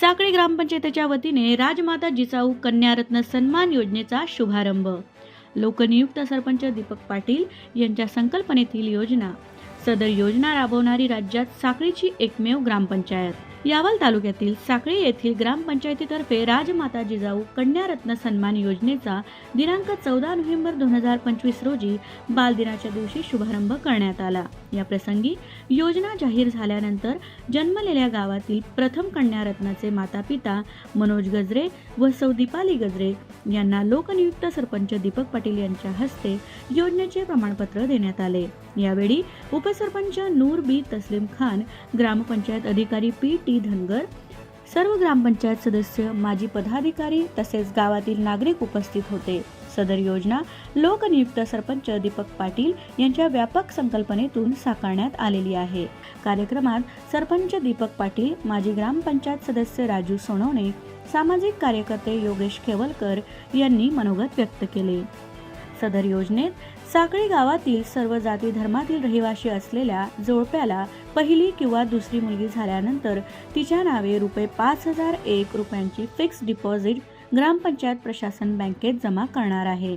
साखळी ग्रामपंचायतीच्या वतीने राजमाता जिजाऊ कन्यारत्न सन्मान योजनेचा शुभारंभ. लोकनियुक्त सरपंच दीपक पाटील यांच्या संकल्पनेतील योजना. सदर योजना राबवणारी राज्यात साखळीची एकमेव ग्रामपंचायत. यावल तालुक्यातील साखळी येथील ग्रामपंचायतीतर्फे राजमाता जिजाऊ कन्यारत्न सन्मान योजनेचा दिनांक चौदा नोव्हेंबर दोन हजार पंचवीस रोजी बालदिनाच्या दिवशी शुभारंभ करण्यात आला. या प्रसंगी योजना जाहीर झाल्यानंतर जन्मलेल्या गावातील प्रथम कन्यारत्नाचे माता पिता मनोज गजरे व सौ दीपाली गजरे यांना लोकनियुक्त सरपंच दीपक पाटील यांच्या हस्ते योजनेचे प्रमाणपत्र देण्यात आले. यावेळी उपसरपंच नूर बी तस्लीम खान ग्रामपंचायत अधिकारी पी टी धनगर सर्व ग्रामपंचायत सदस्य माजी पदाधिकारी तसेच गावातील नागरिक उपस्थित होते. सदर योजना लोकनियुक्त सरपंच दीपक पाटील यांच्या व्यापक संकल्पनेतून साकारण्यात आलेली आहे. कार्यक्रमात सरपंच दीपक पाटील माजी ग्रामपंचायत सदस्य राजू सोनवणे सामाजिक कार्यकर्ते योगेश खेवलकर यांनी मनोगत व्यक्त केले. सदर योजनेत साखळी गावातील सर्व जाती धर्मातील रहिवासी असलेल्या जोडप्याला पहिली किंवा दुसरी मुलगी झाल्यानंतर तिच्या नावे रुपये पाच हजार एक रुपयांची फिक्स डिपॉझिट ग्रामपंचायत प्रशासन बँकेत जमा करणार आहे.